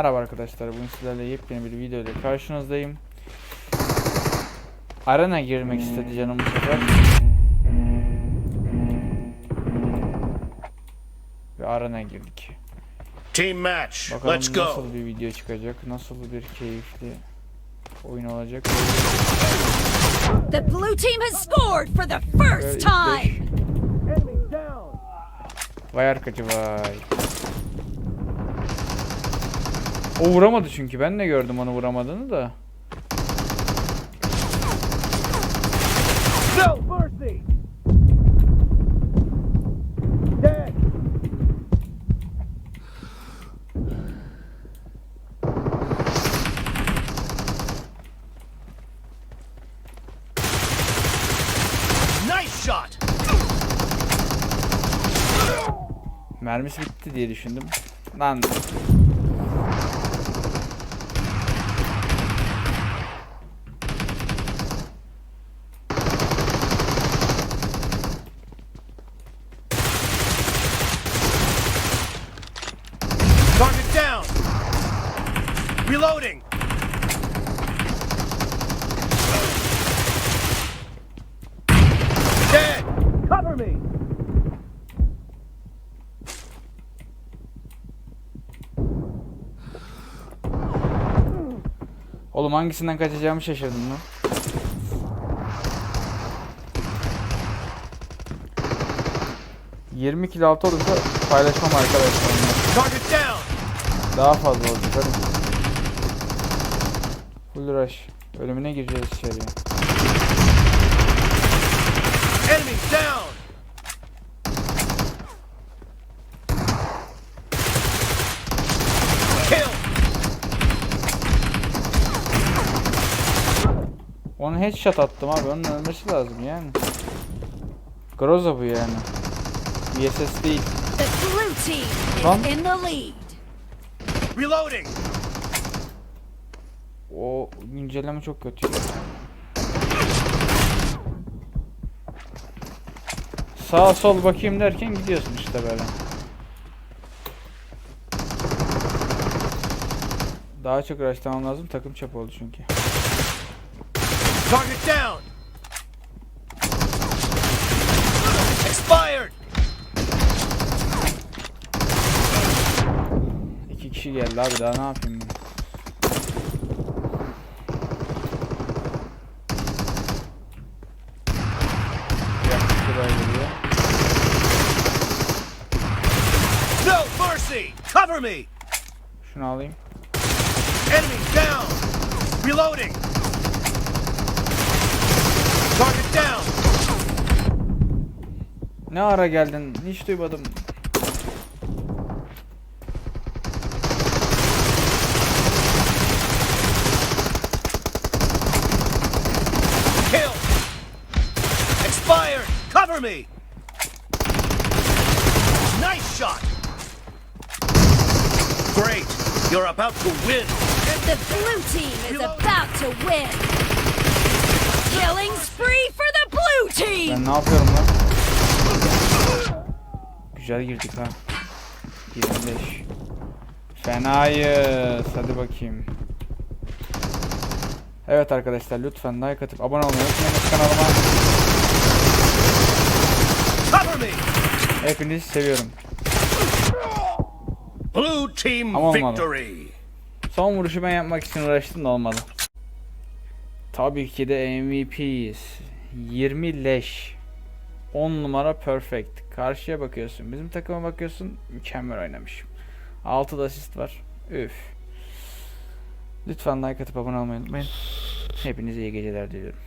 Merhaba arkadaşlar. Bugün sizlerle yepyeni bir video ile karşınızdayım. Arena girmek istedi canım bu sefer. Ve arena girdik. Team match. Bakalım Let's go. nasıl bir video çıkacak, nasıl bir keyifli oyun olacak. The blue team has scored for the first time. Vay arkacı vay. O vuramadı çünkü ben de gördüm onu vuramadığını da. No mercy. Dead. Nice shot. Mermisi bitti diye düşündüm. Lan Target down. Reloading. Dead. Cover me. oğlum hangisinden kaçacağımı şaşırdım lan. ...20 kilo altı olursa paylaşmam arkadaşlar. Daha fazla olacak hadi. Full rush. Ölümüne gireceğiz içeriye. Enemy down. Kill. Onu headshot attım abi. Onun ölmesi lazım yani. Groza bu yani. VSS değil. The blue team is in the lead. Reloading. O güncelleme çok kötü. Sağ sol bakayım derken gidiyorsun işte böyle. Daha çok rushlamam lazım. Takım çap oldu çünkü. Target down. Kişi geldi abi daha ne yapayım ben? No mercy. Cover me. Şunu alayım. Enemy down. Reloading. Target down. Ne ara geldin? Hiç duymadım. Kill. Expired. Cover me. Nice shot. Great. You're about to win. The blue team is about to win. Killing spree for the blue team. Ben ne yapıyorum lan? Güzel girdik ha. 25. Fenayız. Hadi bakayım. Evet arkadaşlar lütfen like atıp abone olmayı unutmayın kanalıma. Cover me. Hepinizi seviyorum. Blue team Ama olmadı. victory. Son vuruşu ben yapmak için uğraştım da olmadı. Tabii ki de MVP'yiz. 20 leş. 10 numara perfect. Karşıya bakıyorsun. Bizim takıma bakıyorsun. Mükemmel oynamışım. 6 da asist var. Üf. Lütfen like atıp abone olmayı unutmayın. Hepinize iyi geceler diliyorum.